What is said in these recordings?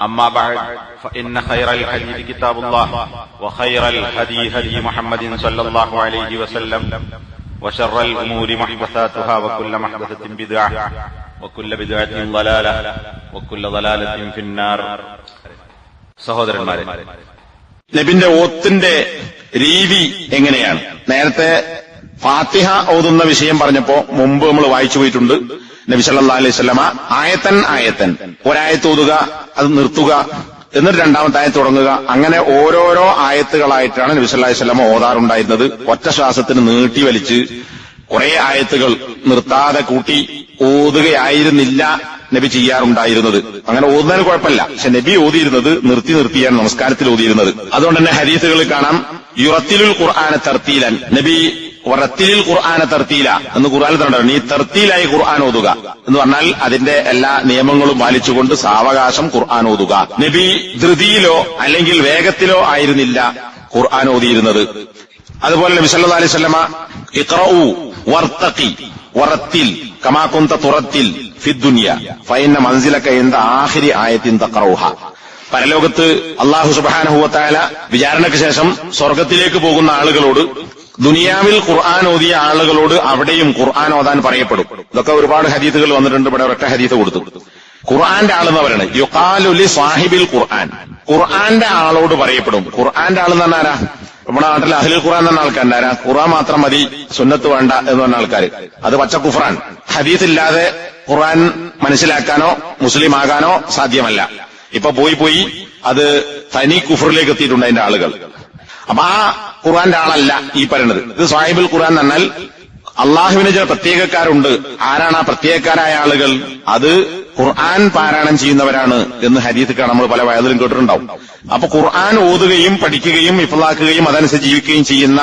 أما بعد فإن خير الحديث كتاب الله وخير الهدي هدي محمد صلى الله عليه وسلم وشر الأمور محدثاتها وكل محدثة بدعة وكل بدعة ضلالة وكل ضلالة في النار സഹോദരന്മാരെ നബിന്റെ ഓത്തിന്റെ രീതി എങ്ങനെയാണ് നേരത്തെ ഫാത്തിഹ ഓതുന്ന വിഷയം പറഞ്ഞപ്പോ മുമ്പ് നമ്മൾ വായിച്ചു പോയിട്ടുണ്ട് നബി സല്ലാ അലൈഹി സ്വലമ ആയത്തൻ ആയത്തൻ. ഒരായത്ത് ഓതുക അത് നിർത്തുക എന്നിട്ട് രണ്ടാമത്തെ ആയത്ത് തുടങ്ങുക. അങ്ങനെ ഓരോരോ ആയത്തുകളായിട്ടാണ് നബി സല്ലാ അലൈഹി സ്വലമ ഓതാറുണ്ടായിരുന്നത്. ഒറ്റ ശ്വാസത്തിന് നീട്ടി വലിച്ച് കുറെ ആയത്തുകൾ നിർത്താതെ കൂട്ടി ഓതുകയായിരുന്നില്ല നബി ചെയ്യാറുണ്ടായിരുന്നത്. അങ്ങനെ ഓതുന്നതിന് കുഴപ്പമില്ല. പക്ഷെ നബി ഓതിയിരുന്നത് നിർത്തി നിർത്തിയാണ് നമസ്കാരത്തിൽ ഓതിയിരുന്നത്. അതുകൊണ്ട് തന്നെ ഹരീസുകളിൽ കാണാം യുറത്തിലുൽ ഖുർആാനെ തർത്തീലൻ. നബി റത്തിലിൽ ഖുർആാനെ തർത്തീല. എന്ന് ഖുർആാനിൽ തന്നെ നീ തർത്തീലായി ഖുർആൻ ഓതുക. എന്ന് പറഞ്ഞാൽ അതിന്റെ എല്ലാ നിയമങ്ങളും പാലിച്ചുകൊണ്ട് സാവകാശം ഖുർആൻ ഓതുക. നബി ധൃതിയിലോ അല്ലെങ്കിൽ വേഗത്തിലോ ആയിരുന്നില്ല ഖുർആൻ ഓതിയിരുന്നത്. അതുപോലെ നബി സല്ലല്ലാഹു അലൈഹി വസല്ലമ ഇഖ്റഉ വർത്തഖി വറത്തിൽ കമാ കുന്ത തുറത്തിൽ ഫിദ്ദുനിയ ഫൈന മൻസിലക എന്ത ആഖിരി ആയത്തിൻ തഖറൗഹ പരലോകത്ത് അള്ളാഹു സുബാനഹുവത്തായ വിചാരണയ്ക്ക് ശേഷം സ്വർഗത്തിലേക്ക് പോകുന്ന ആളുകളോട് ദുനിയാവിൽ ഖുർആൻ ഓതിയ ആളുകളോട് അവിടെയും ഖുർആൻ ഓതാൻ പറയപ്പെടും. ഇതൊക്കെ ഒരുപാട് ഹദീത്തുകൾ വന്നിട്ടുണ്ട് ഇവിടെ ഒരൊറ്റ ഹദീത്ത് കൊടുത്തു. ഖുർആന്റെ ആളെന്ന് പറയണത് യുക്കാലുലി സാഹിബിൽ ഖുർആൻ. ഖുർആന്റെ ആളോട് പറയപ്പെടും. ഖുർആന്റെ ആളെന്ന് പറഞ്ഞാൽ ആരാ? നമ്മുടെ നാട്ടിൽ അഹ്ലുൽ ഖുർആൻ എന്ന ആൾക്കാരുണ്ടാരാ ഖുർആൻ മാത്രം മതി സുന്നത്ത് വേണ്ട എന്ന് പറഞ്ഞ ആൾക്കാർ അത് പച്ച കുഫ്രാൻ. ഹദീസ് ഇല്ലാതെ ഖുർആൻ മനസ്സിലാക്കാനോ മുസ്ലിം ആകാനോ സാധ്യമല്ല. ഇപ്പൊ പോയി പോയി അത് തനി കുഫറിലേക്ക് എത്തിയിട്ടുണ്ട് അതിന്റെ ആളുകൾ. അപ്പൊ ആ ഖുർആന്റെ ആളല്ല ഈ പറയുന്നത്. ഇത് സാഹിബുൽ ഖുർആൻ എന്നാൽ അള്ളാഹുവിന് ചില പ്രത്യേകക്കാരുണ്ട്. ആരാണ് ആ പ്രത്യേകക്കാരായ ആളുകൾ? അത് ഖുർആൻ പാരായണം ചെയ്യുന്നവരാണ് എന്ന് ഹരീത്തൊക്കെ നമ്മൾ പല വയതിലും കേട്ടിട്ടുണ്ടാവും. അപ്പൊ ഖുർആൻ ഓതുകയും പഠിക്കുകയും ഇഫലാക്കുകയും അതനുസരിച്ച് ജീവിക്കുകയും ചെയ്യുന്ന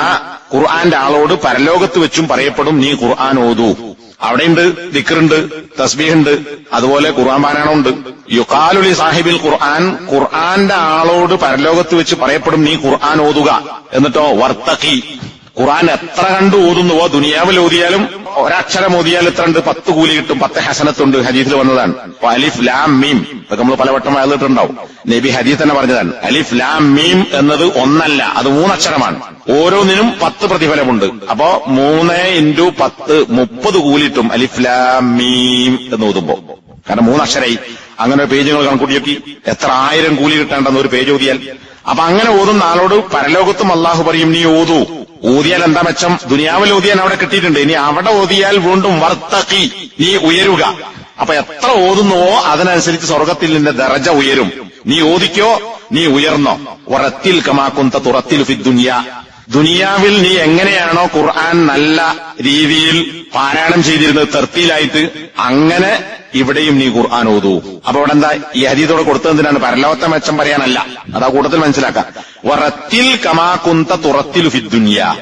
ഖുർആന്റെ ആളോട് പരലോകത്ത് വെച്ചും പറയപ്പെടും നീ ഖുർആൻ ഓതു. അവിടെയുണ്ട് ദിക്കറുണ്ട് തസ്ബീഹുണ്ട് അതുപോലെ ഖുർആൻ പാരായണമുണ്ട്. യുക്കാലുലി സാഹിബിൽ ഖുർആൻ ഖുർആന്റെ ആളോട് പരലോകത്ത് വെച്ച് പറയപ്പെടും നീ ഖുർആൻ ഓതുക. എന്നിട്ടോ വർത്തക്കി ഖുർആൻ എത്ര കണ്ട് ഓതുന്നുവോ ദുനിയാവിൽ ഓതിയാലും ഒരക്ഷരം ഓതിയാൽ എത്ര ഉണ്ട്? പത്ത് കൂലി കിട്ടും പത്ത് ഹസനത്തുണ്ട് ഹദീസിൽ വന്നതാണ്. അപ്പൊ അലിഫ് ലാം മീം ഇതൊക്കെ നമ്മൾ പലവട്ടം വയലിട്ടുണ്ടാവും നബി ഹദീസ് തന്നെ പറഞ്ഞതാണ് അലിഫ് ലാം മീം എന്നത് ഒന്നല്ല അത് മൂന്നക്ഷരമാണ്. ഓരോന്നിനും പത്ത് പ്രതിഫലമുണ്ട്. അപ്പോ മൂന്ന് ഇന്റു പത്ത് മുപ്പത് കൂലിട്ടും അലിഫ് ലാം മീം എന്ന് ഓതുമ്പോ. കാരണം മൂന്നക്ഷരായി. അങ്ങനെ പേജുകൾ കണക്കൂട്ടിയൊക്കെ എത്ര ആയിരം കൂലി കിട്ടേണ്ടെന്ന് ഒരു പേജ് ഓതിയാൽ. അപ്പൊ അങ്ങനെ ഓതുന്ന ആളോട് പരലോകത്തും അള്ളാഹു പറയും നീ ഓതൂ. ഓതിയാൽ എന്താ മെച്ചം? ദുനിയാവിൽ ഓതിയാൻ അവിടെ കിട്ടിയിട്ടുണ്ട്. ഇനി അവിടെ ഓതിയാൽ വീണ്ടും വർത്തക്കി നീ ഉയരുക. അപ്പൊ എത്ര ഓതുന്നുവോ അതിനനുസരിച്ച് സ്വർഗത്തിൽ നിന്റെ ദറജ ഉയരും. നീ ഓദിക്കോ നീ ഉയർന്നോ. ഉറത്തിൽ കമാക്കുന്ന തുറത്തിൽ ഫിദ്ദുനിയ ദുനിയാവിൽ നീ എങ്ങനെയാണോ ഖുർആൻ നല്ല രീതിയിൽ പാരായണം ചെയ്തിരുന്നത് തെർത്തിയിലായിട്ട് അങ്ങനെ ഇവിടെയും നീ ഖുർആൻ ഓതു. അപ്പൊ അവിടെ എന്താ ഈ ഹരീതോടെ കൊടുത്തതിനാണ് പരലോകത്തെ മെച്ചം പറയാനല്ല. അതാ കൂട്ടത്തിൽ മനസ്സിലാക്കാം. വറത്തിൽ കമാകുന്ത തുറത്തിൽ ഫിദ്ദുനിയ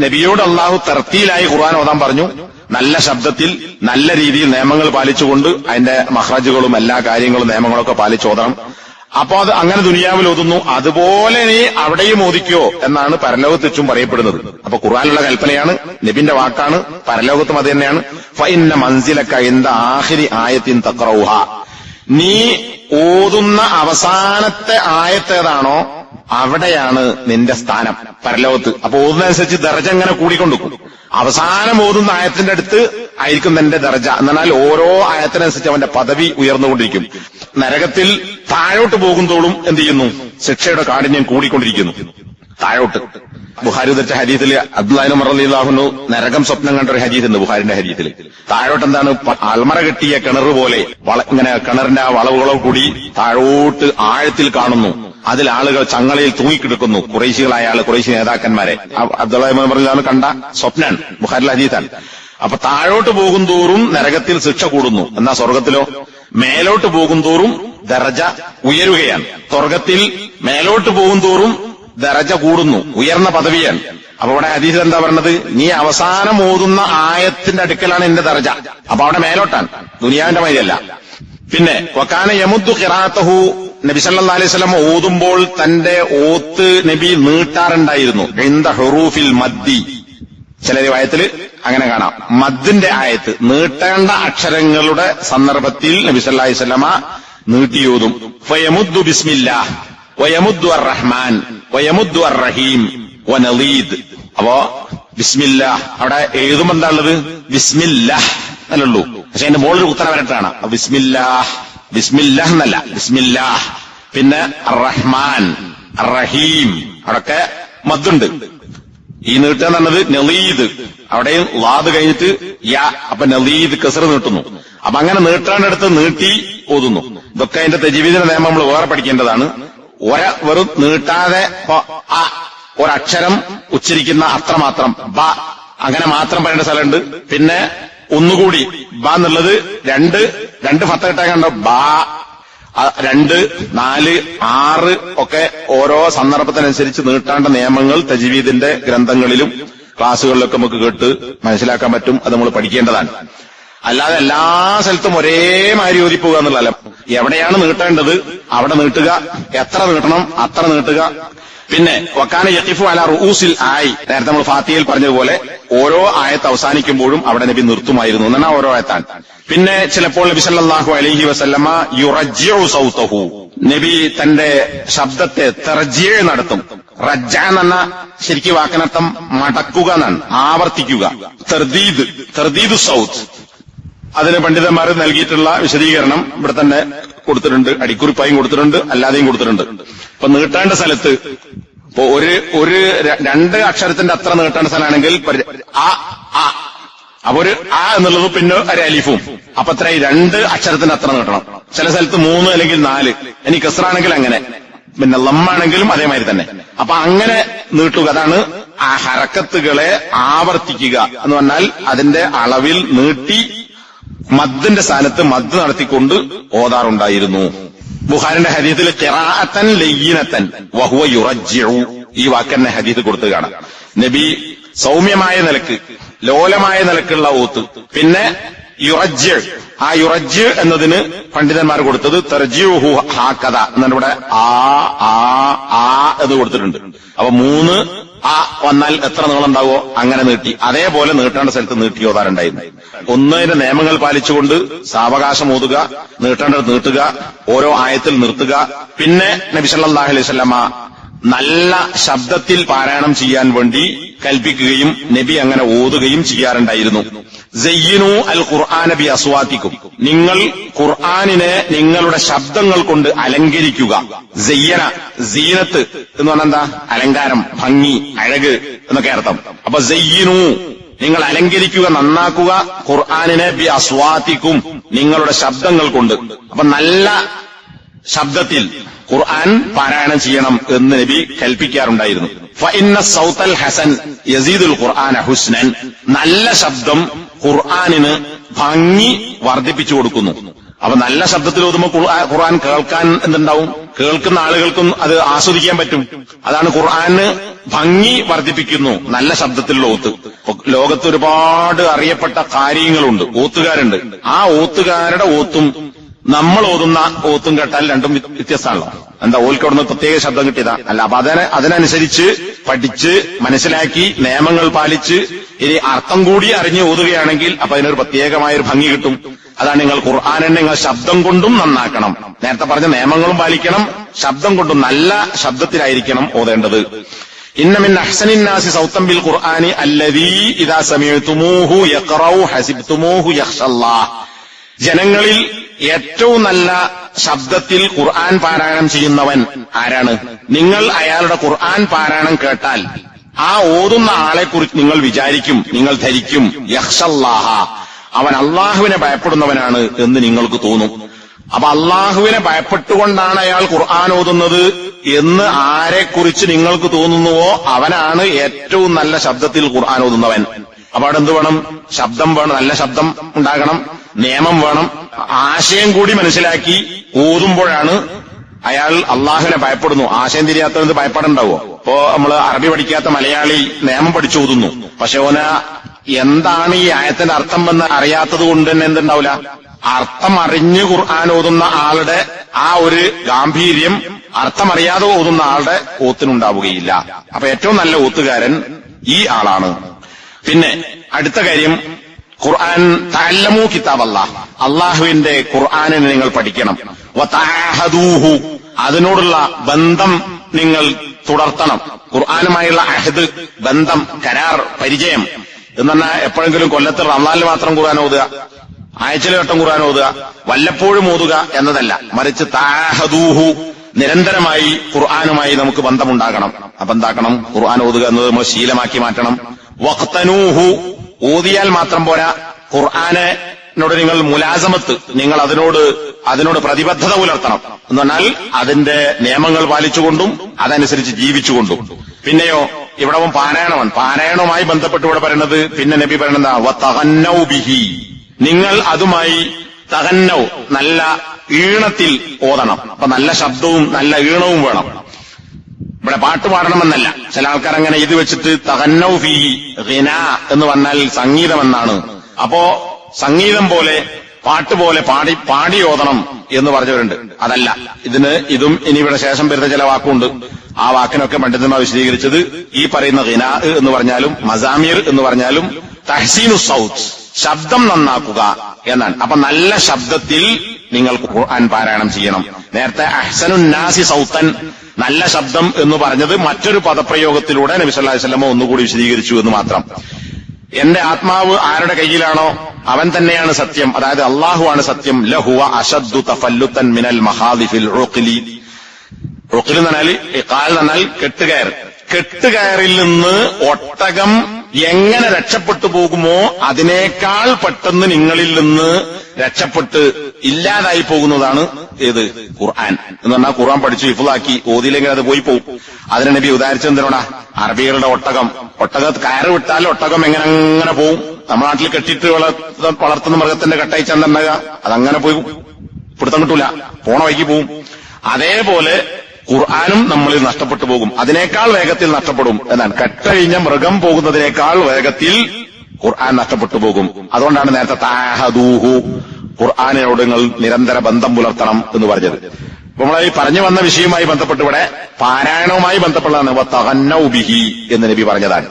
നബിയോട് അള്ളാഹു തർത്തിയിലായി ഖുർആൻ ഓതാൻ പറഞ്ഞു. നല്ല ശബ്ദത്തിൽ നല്ല രീതിയിൽ നിയമങ്ങൾ പാലിച്ചുകൊണ്ട് അതിന്റെ മഹ്റജുകളും എല്ലാ കാര്യങ്ങളും നിയമങ്ങളൊക്കെ പാലിച്ച് ഓതണം. അപ്പോ അത് അങ്ങനെ ദുനിയാവിൽ ഓതുന്നു. അതുപോലെ നീ അവിടെയും ഓദിക്കോ എന്നാണ് പരലോകത്ത് വെച്ചും പറയപ്പെടുന്നത്. അപ്പൊ ഖുർആാനുള്ള കൽപ്പനയാണ് നബിന്റെ വാക്കാണ് പരലോകത്തും അത് തന്നെയാണ്. ഫൈന്ന മൻസിലക്ക എന്ത ആഹിരി ആയത്തിൻ തക്രൗഹ നീ ഓതുന്ന അവസാനത്തെ ആയത്തേതാണോ അവിടെയാണ് നിന്റെ സ്ഥാനം പരലോകത്ത്. അപ്പൊ ഓതുന്നതനുസരിച്ച് ദർജ ഇങ്ങനെ കൂടിക്കൊണ്ടിരിക്കും. അവസാനം ഓതുന്ന ആയത്തിന്റെ അടുത്ത് ആയിരിക്കും തന്റെ ദർജ. എന്നാൽ ഓരോ ആയത്തിനനുസരിച്ച് അവന്റെ പദവി ഉയർന്നുകൊണ്ടിരിക്കും. നരകത്തിൽ താഴോട്ട് പോകുന്തോളും എന്ത് ചെയ്യുന്നു? ശിക്ഷയുടെ കാഠിന്യം കൂടിക്കൊണ്ടിരിക്കുന്നു. താഴോട്ട്. ബുഹാരി ഉദ്ധരിച്ച ഹരീതിൽ അബ്ദുല്ലാഹിന് മറലിഹുന്നു നരകം സ്വപ്നം കണ്ട ഒരു ഹരീത് ഉണ്ട് ബുഹാരിന്റെ ഹരീതിൽ താഴോട്ട് എന്താണ്? അൽമറ കെട്ടിയ കിണർ പോലെ ഇങ്ങനെ കിണറിന്റെ ആ വളവുകളോ കൂടി താഴോട്ട് ആഴത്തിൽ കാണുന്നു. അതിൽ ആളുകൾ ചങ്ങളയിൽ തൂങ്ങിക്കിടക്കുന്നു. കുറേശികളായ ആൾ കുറേശി നേതാക്കന്മാരെ. അബ്ദുല്ലാഹിമൻ പറഞ്ഞാണ് കണ്ട സ്വപ്നാണ് ബുഹാരിൽ ഹരീതാണ് അപ്പൊ താഴോട്ട് പോകും തോറും നരകത്തിൽ ശിക്ഷ കൂടുന്നു. എന്നാ സ്വർഗത്തിലോ? മേലോട്ട് പോകും തോറും ദർജ ഉയരുകയാണ്. സ്വർഗത്തിൽ മേലോട്ട് പോകും തോറും ദറജ കൂടുന്നു. ഉയർന്ന പദവിയാണ്. അപ്പൊ അവിടെ ഹദീസ് എന്താ പറഞ്ഞത്? നീ അവസാനം ഓതുന്ന ആയത്തിന്റെ അടുക്കലാണ് എന്റെ ദർജ അപ്പൊ അവിടെ മേലോട്ടാണ്. ദുനിയാവിന്റെ മൈലല്ല പിന്നെ വക്കാന യമുദ്ദു ഖിറാത്തഹു നബി സല്ലാ അലൈഹി സ്വലം ഓതുമ്പോൾ തന്റെ ഓത്ത് നബി നീട്ടാറുണ്ടായിരുന്നു. എന്ത ഹുറൂഫിൽ മദ്ദി. ചില വായത്തിൽ അങ്ങനെ കാണാം. മദ്ദിന്റെ ആയത്ത് നീട്ടേണ്ട അക്ഷരങ്ങളുടെ സന്ദർഭത്തിൽ നബി സല്ലല്ലാഹു അലൈഹി വസല്ലമ നീട്ടിയോതും. ഫയമുദ്ദു ബിസ്മില്ലാ വയമുദ്ദു അർ റഹ്മാൻ വയമുദ്ദു അർ റഹീം വനലീദ്. അപ്പോ ബിസ്മില്ലാ അവിടെ എഴുതുമ്പോ എന്താ ഉള്ളത്? ബിസ്മില്ലാഹ് അല്ലുള്ളൂ പക്ഷെ അതിന്റെ മുകളിൽ ഉത്തരം വരട്ടാണ്. ബിസ്മില്ലാഹ്. ബിസ്മില്ലാഹ് എന്നല്ല ബിസ്മില്ലാഹ്. പിന്നെ റഹ്മാൻ റഹീം അവിടൊക്കെ മദ്ദുണ്ട്. ഈ നീട്ടുക എന്ന് നെലീദ് അവിടെയും ലാദ് കഴിഞ്ഞിട്ട് യാ അപ്പൊ നെലീദ് കസർ നീട്ടുന്നു. അപ്പൊ അങ്ങനെ നീട്ടാനെടുത്ത് നീട്ടി ഓതുന്നു. ഇതൊക്കെ അതിന്റെ തെജീവിദിന്റെ നിയമം നമ്മൾ വേറെ പഠിക്കേണ്ടതാണ്. ഒര വെറും നീട്ടാതെ ഒരക്ഷരം ഉച്ചരിക്കുന്ന അത്രമാത്രം ബ അങ്ങനെ മാത്രം പറയേണ്ട സ്ഥലമുണ്ട്. പിന്നെ ഒന്നുകൂടി. ബ എന്നുള്ളത് രണ്ട്. രണ്ട് ഫത്ത കിട്ടാൻ ബാ രണ്ട് നാല് ആറ് ഒക്കെ ഓരോ സന്ദർഭത്തിനനുസരിച്ച് നീട്ടാണ്ട നിയമങ്ങൾ തജീവീദിന്റെ ഗ്രന്ഥങ്ങളിലും ക്ലാസ്സുകളിലൊക്കെ നമുക്ക് കേട്ട് മനസ്സിലാക്കാൻ പറ്റും. അത് നമ്മൾ പഠിക്കേണ്ടതാണ്. അല്ലാതെ എല്ലാ സ്ഥലത്തും ഒരേ മാതിരി ഓതിപ്പോവുക എന്നുള്ളതല്ല. എവിടെയാണ് നീട്ടേണ്ടത്? അവിടെ നീട്ടുക. എത്ര നീട്ടണം? അത്ര നീട്ടുക. പിന്നെ വക്കാന യക്കിഫു അല റൂസിൽ ആയി. നേരത്തെ നമ്മൾ ഫാത്തിയയിൽ പറഞ്ഞതുപോലെ ഓരോ ആയത്ത് അവസാനിക്കുമ്പോഴും അവിടെ നബി നിർത്തുമായിരുന്നു. എന്നാണ് ഓരോ ആയത്താണ്. പിന്നെ ചിലപ്പോൾ നബി സല്ലാഹു അലഹി വസല്ലമ യുറജ്യു നബി തന്റെ ശബ്ദത്തെ തെർജിയ നടത്തും. റജ്ജ എന്ന ശരിക്കും വാക്കിനർത്ഥം മടക്കുക എന്നാണ്. ആവർത്തിക്കുക. തെർദീദ് തെർദീദ് സൗത്ത്. അതിന് പണ്ഡിതന്മാർ നൽകിയിട്ടുള്ള വിശദീകരണം ഇവിടെ തന്നെ കൊടുത്തിട്ടുണ്ട് അടിക്കുറിപ്പായും കൊടുത്തിട്ടുണ്ട് അല്ലാതെയും കൊടുത്തിട്ടുണ്ട്. ഇപ്പൊ നീട്ടേണ്ട സ്ഥലത്ത് ഇപ്പൊ ഒരു ഒരു രണ്ട് അക്ഷരത്തിന്റെ അത്ര നീട്ടേണ്ട സ്ഥലമാണെങ്കിൽ ആ ആ അപ്പൊ ഒരു ആ എന്നുള്ളത് പിന്നെ ഒരു അലീഫും. അപ്പൊ അത്ര രണ്ട് അക്ഷരത്തിന്റെ അത്ര നീട്ടണം. ചില സ്ഥലത്ത് മൂന്ന് അല്ലെങ്കിൽ നാല്. ഇനി കസറാണെങ്കിൽ അങ്ങനെ. പിന്നെ ലമ്മാണെങ്കിലും അതേമാതിരി തന്നെ. അപ്പൊ അങ്ങനെ നീട്ടുക. അതാണ് ആ ഹരക്കത്തുകളെ ആവർത്തിക്കുക എന്ന് പറഞ്ഞാൽ അതിന്റെ അളവിൽ നീട്ടി മദ്ദിന്റെ സ്ഥാനത്ത് മദ് നടത്തിക്കൊണ്ട് ഓതാറുണ്ടായിരുന്നു. ബുഹാരിന്റെ ഹദീത്തിൽ കിറാഅത്തൻ ലയ്യനത്തൻ വഹുവ യുറജ്ജിഉ. ഈ വാക്കെന്നെ ഹദീത്ത് കൊടുത്തു കാണാം. നബി സൗമ്യമായ നിലയ്ക്ക് ലോലമായ നിലക്കുള്ള ഓത്ത്. പിന്നെ യുറജ് ആ യുറജ് എന്നതിന് പണ്ഡിതന്മാർ കൊടുത്തത് തെർജിഹു ഹാക്കഥ എന്നാണ് എന്നിവിടെ ആ ആ ആ എന്ന് കൊടുത്തിട്ടുണ്ട്. അപ്പൊ മൂന്ന് ആ വന്നാൽ എത്ര നീളം ഉണ്ടാവോ അങ്ങനെ നീട്ടി. അതേപോലെ നീട്ടേണ്ട സ്ഥലത്ത് നീട്ടി ഓതാറുണ്ടായിരുന്നു ഒന്നതിന്റെ നിയമങ്ങൾ പാലിച്ചുകൊണ്ട് സാവകാശം ഓതുക നീട്ടേണ്ടത് നീട്ടുക ഓരോ ആയത്തിൽ നിർത്തുക. പിന്നെ നബി അലൈവല്ല നല്ല ശബ്ദത്തിൽ പാരായണം ചെയ്യാൻ വേണ്ടി കൽപ്പിക്കുകയും നബി അങ്ങനെ ഓതുകയും ചെയ്യാറുണ്ടായിരുന്നു. ജയ്യനു അൽ ഖുർആൻ നബി അസ്വാത്തിക്കും. നിങ്ങൾ ഖുർആാനിനെ നിങ്ങളുടെ ശബ്ദങ്ങൾ കൊണ്ട് അലങ്കരിക്കുക. ജയ്യന സീനത്ത് എന്ന് പറഞ്ഞാൽ എന്താ? അലങ്കാരം ഭംഗി അഴക് എന്നൊക്കെ അർത്ഥം. അപ്പൊ ജയ്യനു നിങ്ങൾ അലങ്കരിക്കുക നന്നാക്കുക ഖുർആാനിനെ ബി അസ്വാത്തിക്കും നിങ്ങളുടെ ശബ്ദങ്ങൾ കൊണ്ട്. അപ്പൊ നല്ല ശബ്ദത്തിൽ ഖുർആൻ പാരായണം ചെയ്യണം എന്ന് നബി കൽപ്പിക്കാറുണ്ടായിരുന്നു. ഫഇന്ന സൗത്തൽ ഹസൻ യസീദുൽ ഖുർആൻ ഹുസ്നൻ. നല്ല ശബ്ദം ഖുർആനിന് ഭംഗി വർദ്ധിപ്പിച്ചു കൊടുക്കുന്നു. അപ്പൊ നല്ല ശബ്ദത്തിൽ ഓതുമ്പോൾ ഖുർആ- ഖുർആൻ കേൾക്കാൻ എന്തുണ്ടാവും? കേൾക്കുന്ന ആളുകൾക്കും അത് ആസ്വദിക്കാൻ പറ്റും. അതാണ് ഖുർആന് ഭംഗി വർദ്ധിപ്പിക്കുന്നു നല്ല ശബ്ദത്തിലുള്ള ഓത്ത്. ലോകത്ത് ഒരുപാട് അറിയപ്പെട്ട കാര്യങ്ങളുണ്ട്. ഓത്തുകാരുണ്ട്. ആ ഓത്തുകാരുടെ ഓത്തും നമ്മൾ ഓതുന്ന ഓത്തും കേട്ടാൽ രണ്ടും വ്യ- വ്യത്യസ്തമാണല്ലോ എന്താ ഓൽക്ക് അവിടുന്ന് പ്രത്യേക ശബ്ദം കിട്ടിയതാ? അല്ല അപ്പൊ അതിനെ അതിനനുസരിച്ച് പഠിച്ച് മനസ്സിലാക്കി നിയമങ്ങൾ പാലിച്ച് ഇനി അർത്ഥം കൂടി അറിഞ്ഞ് ഓതുകയാണെങ്കിൽ അപ്പൊ അതിനൊരു പ്രത്യേകമായ ഒരു ഭംഗി കിട്ടും. അതാണ് നിങ്ങൾ ഖുർആാനെ നിങ്ങൾ ശബ്ദം കൊണ്ടും നന്നാക്കണം. നേരത്തെ പറഞ്ഞ നിയമങ്ങളും പാലിക്കണം ശബ്ദം കൊണ്ടും നല്ല ശബ്ദത്തിലായിരിക്കണം ഓതേണ്ടത്. ഇന്നമിൻ അഹ്സനിന്നാസി സൗത്തം ബിൽ ഖുർആനി അല്ലദീ ഇദാ സമീഅതുമൂഹു യഖറഉ ഹസിബ്തുമൂഹു യഖ്ഷല്ലാഹ് ജനങ്ങളിൽ ഏറ്റവും നല്ല ശബ്ദത്തിൽ ഖുർആൻ പാരായണം ചെയ്യുന്നവൻ ആരാണ്? നിങ്ങൾ അയാളുടെ ഖുർആൻ പാരായണം കേട്ടാൽ ആ ഓതുന്ന ആളെക്കുറിച്ച് നിങ്ങൾ വിചാരിക്കും നിങ്ങൾ ധരിക്കും. യഹ്ഷല്ലാഹ. അവൻ അള്ളാഹുവിനെ ഭയപ്പെടുന്നവനാണ് എന്ന് നിങ്ങൾക്ക് തോന്നും. അപ്പൊ അള്ളാഹുവിനെ ഭയപ്പെട്ടുകൊണ്ടാണ് അയാൾ ഖുർആൻ ഓതുന്നത് എന്ന് ആരെക്കുറിച്ച് നിങ്ങൾക്ക് തോന്നുന്നുവോ? അവനാണ് ഏറ്റവും നല്ല ശബ്ദത്തിൽ ഖുർആൻ ഓതുന്നവൻ. അപ്പൊ അവിടെ എന്ത് വേണം? ശബ്ദം വേണം. നല്ല ശബ്ദം ഉണ്ടാകണം. നിയമം വേണം. ആശയം കൂടി മനസ്സിലാക്കി ഓതുമ്പോഴാണ് അയാൾ അള്ളാഹുവിനെ ഭയപ്പെടുന്നു. ആശയം തിരിയാത്തത് ഭയപ്പെടണ്ടാവോ? ഇപ്പോ നമ്മൾ അറബി പഠിക്കാത്ത മലയാളി നിയമം പഠിച്ചു ഓതുന്നു പക്ഷെ ഓന എന്താണ് ഈ ആയത്തിന്റെ അർത്ഥം എന്ന് അറിയാത്തത് കൊണ്ട് തന്നെ എന്തുണ്ടാവില്ല അർത്ഥം അറിഞ്ഞ് ഖുർആൻ ഓതുന്ന ആളുടെ ആ ഒരു ഗാംഭീര്യം അർത്ഥമറിയാതെ ഓതുന്ന ആളുടെ ഓത്തിനുണ്ടാവുകയില്ല അപ്പൊ ഏറ്റവും നല്ല ഓത്തുകാരൻ ഈ ആളാണ്. പിന്നെ അടുത്ത കാര്യം ഖുർആൻ തല്ലമു കിതാബ് അല്ലാഹ് അള്ളാഹുവിന്റെ ഖുർആാനിനെ നിങ്ങൾ പഠിക്കണം. വതഅഹദൂഹു. അതിനോടുള്ള ബന്ധം നിങ്ങൾ തുടർത്തണം. ഖുർആാനുമായുള്ള അഹദ് ബന്ധം കരാർ പരിചയം. എന്ന് പറഞ്ഞാൽ എപ്പോഴെങ്കിലും കൊല്ലത്ത് റമദാനിൽ മാത്രം ഖുർആൻ ഓതുക ആഴ്ചയിലെ വട്ടം ഖുർആൻ ഓതുക വല്ലപ്പോഴും ഓതുക എന്നതല്ല. മറിച്ച് താഹദൂഹു നിരന്തരമായി ഖുർആാനുമായി നമുക്ക് ബന്ധമുണ്ടാകണം. അപ്പൊ എന്താക്കണം ഖുർആൻ ഓതുക എന്നത് നമ്മൾ ശീലമാക്കി മാറ്റണം. വഖ്തനൂഹു. ഓതിയാൽ മാത്രം പോരാ. ഖുർആാനോട് നിങ്ങൾ മുലാസമത്ത്. നിങ്ങൾ അതിനോട് അതിനോട് പ്രതിബദ്ധത പുലർത്തണം. എന്ന് പറഞ്ഞാൽ അതിന്റെ നിയമങ്ങൾ പാലിച്ചുകൊണ്ടും അതനുസരിച്ച് ജീവിച്ചുകൊണ്ടും. പിന്നെയോ ഇവിടെ പാരായണമാണ്. പാരായണവുമായി ബന്ധപ്പെട്ട് ഇവിടെ പറയുന്നത് പിന്നെ നബി പറയുന്നത് ബിഹി. നിങ്ങൾ അതുമായി തകന്നൗ നല്ല ഈണത്തിൽ ഓതണം. അപ്പൊ നല്ല ശബ്ദവും നല്ല ഈണവും വേണം. ഇവിടെ പാട്ട് പാടണമെന്നല്ല. ചില ആൾക്കാർ അങ്ങനെ ഇത് വെച്ചിട്ട് തകന്നൗ ഫീ ഹിന എന്ന് പറഞ്ഞാൽ സംഗീതം എന്നാണ് അപ്പോ സംഗീതം പോലെ പാട്ട് പോലെ പാടി പാടി ഓതണം എന്ന് പറഞ്ഞവരുണ്ട്. അതല്ല. ഇതിന് ഇതും ഇനി ഇവിടെ ശേഷം വരുന്ന ചില വാക്കുണ്ട്. ആ വാക്കിനൊക്കെ പണ്ഡിതന്മാർ വിശദീകരിച്ചത് ഈ പറയുന്ന ഗിനാ എന്ന് പറഞ്ഞാലും മസാമീർ എന്ന് പറഞ്ഞാലും തഹസീനു സൗത്ത്. ശബ്ദം നന്നാക്കുക എന്നാണ്. അപ്പൊ നല്ല ശബ്ദത്തിൽ നിങ്ങൾ ഖുർആൻ പാരായണം ചെയ്യണം. നേരത്തെ അഹ്സനു നാസി സൗത്തൻ നല്ല ശബ്ദം എന്ന് പറഞ്ഞത് മറ്റൊരു പദപ്രയോഗത്തിലൂടെ നബി അലൈഹി വസല്ലം ഒന്നുകൂടി വിശദീകരിച്ചു എന്ന് മാത്രം. എന്റെ ആത്മാവ് ആരുടെ കയ്യിലാണോ അവൻ തന്നെയാണ് സത്യം. അതായത് അള്ളാഹുവാണ് സത്യം. ലഹുവ അഷദ്ദു തഫല്ലുത്തൻ മിനൽ മഹാദിഫിൽ റോക്കിലി ഉഖ്ലി എന്ന് പറഞ്ഞാൽ കാൽ എന്ന് പറഞ്ഞാൽ കെട്ടുകയർ. കെട്ടുകയറിൽ നിന്ന് ഒട്ടകം എങ്ങനെ രക്ഷപ്പെട്ടു പോകുമോ അതിനേക്കാൾ പെട്ടെന്ന് നിങ്ങളിൽ നിന്ന് രക്ഷപ്പെട്ട് ഇല്ലാതായി പോകുന്നതാണ് ഏത്? ഖുർആൻ. എന്ന് പറഞ്ഞാൽ ഖുർആൻ പഠിച്ചു വിഫുലാക്കി ഓതിയില്ലെങ്കിൽ അത് പോയി പോകും അതിനെ നബി ഉദാഹരിച്ചെന്തിനോടാ അറബികളുടെ ഒട്ടകം. ഒട്ടക കയറ് വിട്ടാൽ ഒട്ടകം എങ്ങനെ അങ്ങനെ പോവും? നമ്മുടെ നാട്ടിൽ കെട്ടിയിട്ട് വളർത്ത- വളർത്തുന്ന മൃഗത്തിന്റെ കട്ടയിച്ചെന്നുണ്ടാക അതങ്ങനെ പോയി പിടുത്തം കിട്ടൂല. പോണ വഴിക്ക് പോവും. അതേപോലെ ഖുർആാനും നമ്മളിൽ നഷ്ടപ്പെട്ടു പോകും. അതിനേക്കാൾ വേഗത്തിൽ നഷ്ടപ്പെടും എന്നാണ്. കെട്ടഴിഞ്ഞ മൃഗം പോകുന്നതിനേക്കാൾ വേഗത്തിൽ ഖുർആൻ നഷ്ടപ്പെട്ടു പോകും. അതുകൊണ്ടാണ് നേരത്തെ താഹദൂഹു ഖുർആാനിനോട് നിങ്ങൾ നിരന്തര ബന്ധം പുലർത്തണം എന്ന് പറഞ്ഞത്. നമ്മൾ ഈ പറഞ്ഞു വന്ന വിഷയവുമായി ബന്ധപ്പെട്ട് ഇവിടെ പാരായണവുമായി ബന്ധപ്പെട്ടതാണ് വതഗന്നൗ ബിഹി എന്ന് നബി പറഞ്ഞതാണ്.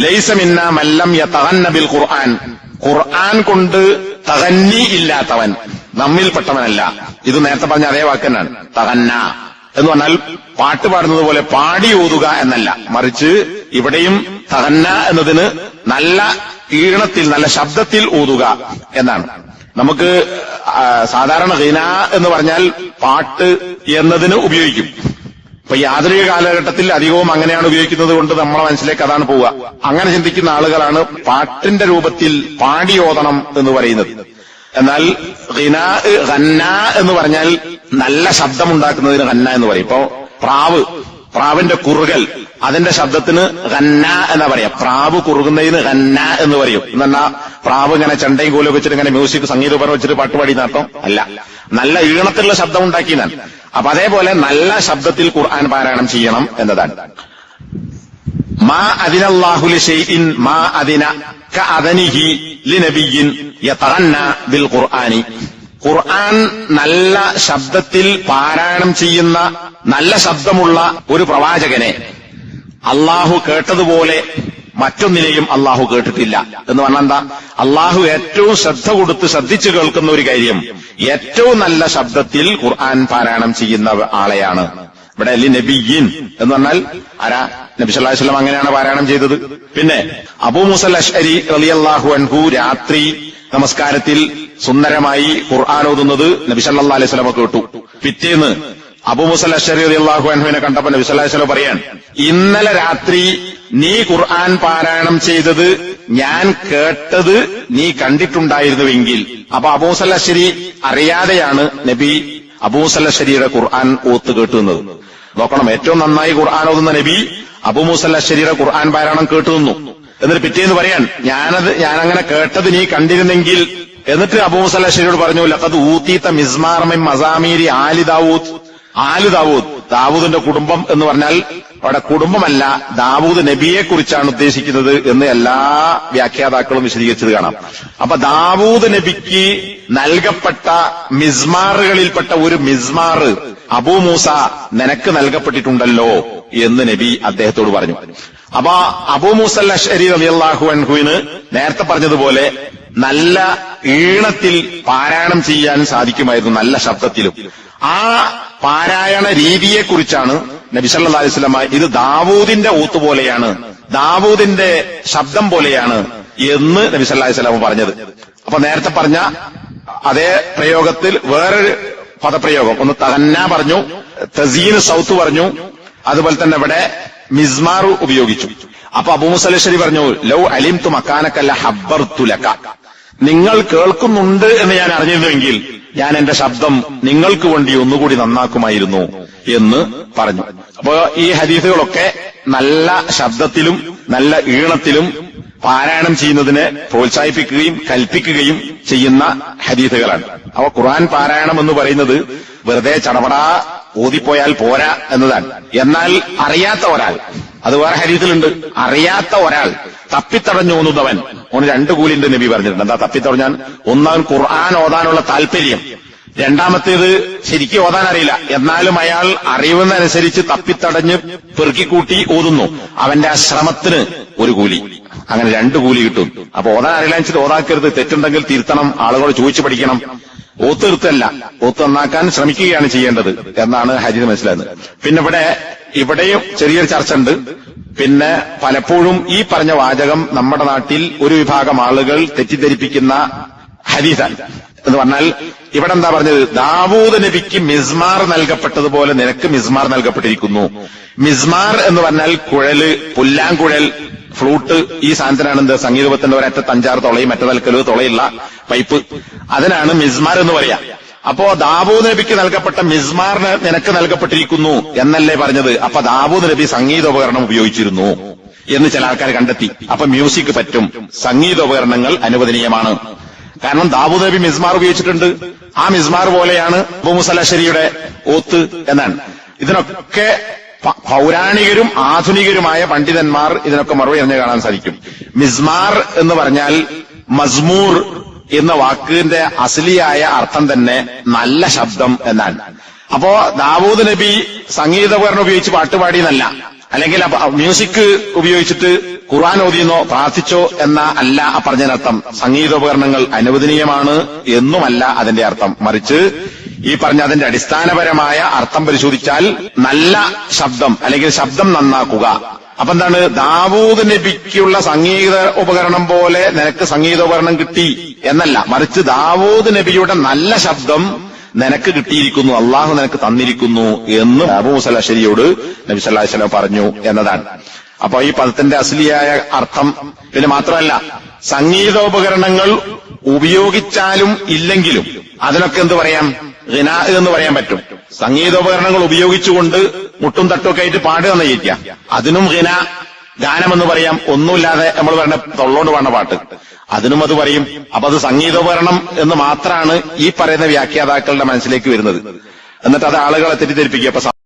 ലൈസ മിന്ന മല്ലം യ ബിൽ ഖുർആൻ. ഖുർആൻ കൊണ്ട് തകന്നി ഇല്ലാത്തവൻ നമ്മിൽപ്പെട്ടവനല്ല. ഇത് നേരത്തെ പറഞ്ഞ അതേ വാക്കന്നാണ് തകന്ന എന്ന് പറഞ്ഞാൽ പാട്ട് പാടുന്നത് പോലെ പാടി ഓതുക എന്നല്ല. മറിച്ച് ഇവിടെയും തകന്ന എന്നതിന് നല്ല ഈണത്തിൽ നല്ല ശബ്ദത്തിൽ ഓതുക എന്നാണ്. നമുക്ക് സാധാരണ ഹിന എന്ന് പറഞ്ഞാൽ പാട്ട് എന്നതിന് ഉപയോഗിക്കും. ഇപ്പൊ ഈ ആധുനിക കാലഘട്ടത്തിൽ അധികവും അങ്ങനെയാണ് ഉപയോഗിക്കുന്നത് കൊണ്ട് നമ്മളെ മനസ്സിലേക്ക് അതാണ് പോവുക. അങ്ങനെ ചിന്തിക്കുന്ന ആളുകളാണ് പാട്ടിന്റെ രൂപത്തിൽ പാടി ഓതണം എന്ന് പറയുന്നത്. എന്നാൽ ഹിന ഹന്ന എന്ന് പറഞ്ഞാൽ നല്ല ശബ്ദമുണ്ടാക്കുന്നതിന് ഹന്ന എന്ന് പറയും. ഇപ്പോ പ്രാവ് പ്രാവിന്റെ കുറുകൽ അതിന്റെ ശബ്ദത്തിന് ഹന്ന എന്നാ പറയാ. പ്രാവ് കുറുകുന്നതിന് ഹന്ന എന്ന് പറയും. എന്നാ പ്രാവ് ഇങ്ങനെ ചെണ്ടയും കൂലൊക്കെ വെച്ചിട്ട് ഇങ്ങനെ മ്യൂസിക് സംഗീതോപരം വെച്ചിട്ട് പാട്ട് പാടി നടത്തം അല്ല. നല്ല ഈണത്തിലുള്ള ശബ്ദം ഉണ്ടാക്കിയതാണ്. അപ്പൊ അതേപോലെ നല്ല ശബ്ദത്തിൽ ഖുർആൻ പാരായണം ചെയ്യണം എന്നതാണ്. മാ അതിനല്ലാഹുലി ഷെയ്ഇൻ മാ അതിന കഅദനിഹി ലിനബിയിൻ യതഗന്ന ബിൽ ഖുർആനി. ഖുർആൻ നല്ല ശബ്ദത്തിൽ പാരായണം ചെയ്യുന്ന നല്ല ശബ്ദമുള്ള ഒരു പ്രവാചകനെ അള്ളാഹു കേട്ടതുപോലെ മറ്റൊന്നിനെയും അള്ളാഹു കേട്ടിട്ടില്ല. എന്ന് പറഞ്ഞാൽ എന്താ? അള്ളാഹു ഏറ്റവും ശ്രദ്ധ കൊടുത്ത് ശ്രദ്ധിച്ചു കേൾക്കുന്ന ഒരു കാര്യം ഏറ്റവും നല്ല ശബ്ദത്തിൽ ഖുർആൻ പാരായണം ചെയ്യുന്ന ആളെയാണ്. ഇവിടെ അലി നബിയിൻ എന്ന് പറഞ്ഞാൽ ആരാ? നബി സല്ലല്ലാഹു അലൈഹി വസല്ലം അങ്ങനെയാണ് പാരായണം ചെയ്തത്. പിന്നെ അബൂ മുസൽ അഷ്അരി റളിയല്ലാഹു അൻഹു രാത്രി നമസ്കാരത്തിൽ സുന്ദരമായി ഖുർആൻ ഓതുന്നത് നബി സല്ലല്ലാഹു അലൈഹി വസല്ലം കേട്ടു. പിറ്റേന്ന് അബൂ മുസൽ അഷ്അരി റളിയല്ലാഹു അൻഹുവിനെ കണ്ടപ്പോൾ നബി സല്ലല്ലാഹു അലൈഹി വസല്ലം പറയാൻ ഇന്നലെ രാത്രി നീ ഖുർആൻ പാരായണം ചെയ്തത് ഞാൻ കേട്ടത് നീ കണ്ടിട്ടുണ്ടായിരുന്നുവെങ്കിൽ. അപ്പൊ അബൂസല്ലശ്ശേരി അറിയാതെയാണ് നബി അബൂസല്ലശ്ശേരിയുടെ ഖുർആൻ ഓത്ത് കേട്ടുന്നത്. നോക്കണം ഏറ്റവും നന്നായി ഖുർആൻ ഓതുന്ന നബി അബൂമുസല്ലശ്ശേരിയുടെ ഖുർആൻ പാരായണം കേട്ടു നിന്നു. എന്നിട്ട് പിറ്റേന്ന് പറയാൻ ഞാനത് ഞാൻ അങ്ങനെ കേട്ടത് നീ കണ്ടിരുന്നെങ്കിൽ എന്നിട്ട് അബൂമുസല്ലശ്ശേരിയോട് പറഞ്ഞു ലഖത് ഊത്തീത്ത മിസ്മാർമിൻ മസാമീരി ആലി ദാവൂദ്. ആലു ദാവൂദ് ദാവൂദിന്റെ കുടുംബം എന്ന് പറഞ്ഞാൽ അവിടെ കുടുംബമല്ല ദാവൂദ് നബിയെ കുറിച്ചാണ് ഉദ്ദേശിക്കുന്നത് എന്ന് എല്ലാ വ്യാഖ്യാതാക്കളും വിശദീകരിച്ചത് കാണാം. അപ്പൊ ദാവൂദ് നബിക്ക് നൽകപ്പെട്ട മിസ്മാറുകളിൽപ്പെട്ട ഒരു മിസ്മാർ അബൂ മൂസ നിനക്ക് നൽകപ്പെട്ടിട്ടുണ്ടല്ലോ. എന്ന് നബി അദ്ദേഹത്തോട് പറഞ്ഞു. അപ്പൊ അബൂ മൂസൽ അഷരി റളിയല്ലാഹു അൻഹുവിന് നേരത്തെ പറഞ്ഞതുപോലെ നല്ല ഈണത്തിൽ പാരായണം ചെയ്യാൻ സാധിക്കുമായിരുന്നു നല്ല ശബ്ദത്തിലും. ആ പാരായണ രീതിയെക്കുറിച്ചാണ് നബി സല്ലല്ലാഹു അലൈഹി വസല്ലമ ഇത് ദാവൂദിന്റെ ഊത്ത് പോലെയാണ് ദാവൂദിന്റെ ശബ്ദം പോലെയാണ് എന്ന് നബി സല്ലല്ലാഹു അലൈഹി വസല്ലമ പറഞ്ഞത്. അപ്പൊ നേരത്തെ പറഞ്ഞ അതേ പ്രയോഗത്തിൽ വേറൊരു പദപ്രയോഗം. ഒന്ന് തഹന്ന പറഞ്ഞു തസീന് സൗത്ത് പറഞ്ഞു അതുപോലെ തന്നെ ഇവിടെ മിസ്മാർ ഉപയോഗിച്ചു. അപ്പൊ അബൂമുസലശ്ശേരി പറഞ്ഞു ലൗ അലിം തു മക്കാനക്കല്ല ഹബ്ബർ തുലക്ക നിങ്ങൾ കേൾക്കുന്നുണ്ട് എന്ന് ഞാൻ അറിഞ്ഞിരുന്നുവെങ്കിൽ ഞാൻ എന്റെ ശബ്ദം നിങ്ങൾക്ക് വേണ്ടി ഒന്നുകൂടി നന്നാക്കുമായിരുന്നു എന്ന് പറഞ്ഞു. അപ്പോ ഈ ഹദീസുകളൊക്കെ നല്ല ശബ്ദത്തിലും നല്ല ഈണത്തിലും പാരായണം ചെയ്യുന്നതിനെ പ്രോത്സാഹിപ്പിക്കുകയും കൽപ്പിക്കുകയും ചെയ്യുന്ന ഹദീസുകളാണ്. അപ്പൊ ഖുർആൻ പാരായണം എന്ന് പറയുന്നത് വെറുതെ ചടപടാ ഓതിപ്പോയാൽ പോരാ എന്നതാണ്. എന്നാൽ അറിയാത്ത ഒരാൾ അത് വേറെ ഹരീതിലുണ്ട് അറിയാത്ത ഒരാൾ തപ്പിത്തടഞ്ഞു ഓന്നുന്നവൻ ഓന് രണ്ട് കൂലിന്റെ നബി പറഞ്ഞിട്ടുണ്ട്. എന്താ തപ്പിത്തടഞ്ഞാൻ? ഒന്നാമൻ ഖുർആൻ ഓതാനുള്ള താല്പര്യം. രണ്ടാമത്തേത് ശരിക്കും ഓതാൻ അറിയില്ല. എന്നാലും അയാൾ അറിയുന്നതനുസരിച്ച് തപ്പിത്തടഞ്ഞ് പെറുക്കിക്കൂട്ടി ഓതുന്നു അവന്റെ ആ ശ്രമത്തിന് ഒരു കൂലി. അങ്ങനെ രണ്ട് കൂലി കിട്ടും. അപ്പൊ ഓതാൻ അറിയില്ല വെച്ചിട്ട് ഓതാക്കരുത്. തെറ്റുണ്ടെങ്കിൽ തിരുത്തണം. ആളുകളോട് ചോദിച്ചു പഠിക്കണം. ഓത്ത് തീർത്തല്ല ഓത്ത് നന്നാക്കാൻ ശ്രമിക്കുകയാണ് ചെയ്യേണ്ടത് എന്നാണ് ഹരിത് മനസ്സിലാകുന്നത്. പിന്നെ ഇവിടെ ഇവിടെയും ചെറിയൊരു ചർച്ച ഉണ്ട് പിന്നെ പലപ്പോഴും ഈ പറഞ്ഞ വാചകം നമ്മുടെ നാട്ടിൽ ഒരു വിഭാഗം ആളുകൾ തെറ്റിദ്ധരിപ്പിക്കുന്ന ഹരീതാണ് എന്ന് പറഞ്ഞാൽ ഇവിടെ എന്താ പറഞ്ഞത്? ദാവൂദ് നബിക്ക് മിസ്മാർ നൽകപ്പെട്ടതുപോലെ നിനക്ക് മിസ്മാർ നൽകപ്പെട്ടിരിക്കുന്നു. മിസ്മാർ എന്ന് പറഞ്ഞാൽ കുഴൽ പുല്ലാങ്കുഴൽ ഫ്ലൂട്ട് ഈ സാധനത്തിനാണ് എന്ത് സംഗീതത്തിന്റെ ഒരറ്റത്ത് അഞ്ചാറ് തുളയും മറ്റ തലക്കൽ തുളയുള്ള പൈപ്പ്. അതിനാണ് മിസ്മാർ എന്ന് പറയാ. അപ്പോ ദാവൂദ് നബിക്ക് നൽകപ്പെട്ട മിസ്മാറിന് നിനക്ക് നൽകപ്പെട്ടിരിക്കുന്നു എന്നല്ലേ പറഞ്ഞത്? അപ്പൊ ദാവൂദ് നബി സംഗീതോപകരണം ഉപയോഗിച്ചിരുന്നു എന്ന് ചില ആൾക്കാർ കണ്ടെത്തി. അപ്പൊ മ്യൂസിക് പറ്റും. സംഗീതോപകരണങ്ങൾ അനുവദനീയമാണ്. കാരണം ദാവൂദ് നബി മിസ്മാർ ഉപയോഗിച്ചിട്ടുണ്ട്. ആ മിസ്മാർ പോലെയാണ് അബുമുസലശ്ശേരിയുടെ ഓത്ത് എന്നാണ്. ഇതിനൊക്കെ പൗരാണികരും ആധുനികരുമായ പണ്ഡിതന്മാർ ഇതിനൊക്കെ മറുപടി അറിഞ്ഞ് കാണാൻ സാധിക്കും. മിസ്മാർ എന്ന് പറഞ്ഞാൽ മസ്മൂർ എന്ന വാക്കിന്റെ അസലിയായ അർത്ഥം തന്നെ നല്ല ശബ്ദം എന്നാണ്. അപ്പോ ദാവൂദ് നബി സംഗീതോപകരണം ഉപയോഗിച്ച് പാട്ടുപാടി എന്നല്ല അല്ലെങ്കിൽ മ്യൂസിക് ഉപയോഗിച്ചിട്ട് ഖുർആൻ ഓതിയെന്നോ പ്രാർത്ഥിച്ചോ എന്ന അല്ല പറഞ്ഞതിനർത്ഥം. സംഗീതോപകരണങ്ങൾ അനുവദനീയമാണ് എന്നുമല്ല അതിന്റെ അർത്ഥം. മറിച്ച് ഈ പറഞ്ഞ അതിന്റെ അടിസ്ഥാനപരമായ അർത്ഥം പരിശോധിച്ചാൽ നല്ല ശബ്ദം അല്ലെങ്കിൽ ശബ്ദം നന്നാക്കുക. അപ്പൊ എന്താണ്? ദാവൂദ് നബിക്കുള്ള സംഗീത ഉപകരണം പോലെ നിനക്ക് സംഗീതോപകരണം കിട്ടി എന്നല്ല. മറിച്ച് ദാവൂദ് നബിയുടെ നല്ല ശബ്ദം നിനക്ക് കിട്ടിയിരിക്കുന്നു അള്ളാഹു നിനക്ക് തന്നിരിക്കുന്നു എന്ന് അബൂ മുസലശ്ശേരിയോട് നബി അലൈഹി പറഞ്ഞു എന്നതാണ്. അപ്പൊ ഈ പദത്തിന്റെ അസലിയായ അർത്ഥം പിന്നെ മാത്രമല്ല സംഗീതോപകരണങ്ങൾ ഉപയോഗിച്ചാലും ഇല്ലെങ്കിലും അതിനൊക്കെ എന്ത് പറയാം? ഹിന എന്ന് പറയാൻ പറ്റും. സംഗീതോപകരണങ്ങൾ ഉപയോഗിച്ചുകൊണ്ട് മുട്ടും തട്ടുമൊക്കെ ആയിട്ട് പാടുക എന്ന് അതിനും ഹിന ഗാനമെന്ന് പറയാം. ഒന്നുമില്ലാതെ നമ്മൾ പറയുന്ന തൊള്ളോണ്ട് പാടുന്ന പാട്ട്. അതിനും അത് പറയും. അപ്പൊ അത് സംഗീതോപകരണം എന്ന് മാത്രമാണ് ഈ പറയുന്ന വ്യാഖ്യാതാക്കളുടെ മനസ്സിലേക്ക് വരുന്നത്. എന്നിട്ട് അത് ആളുകളെ തെറ്റിദ്ധരിപ്പിക്കുക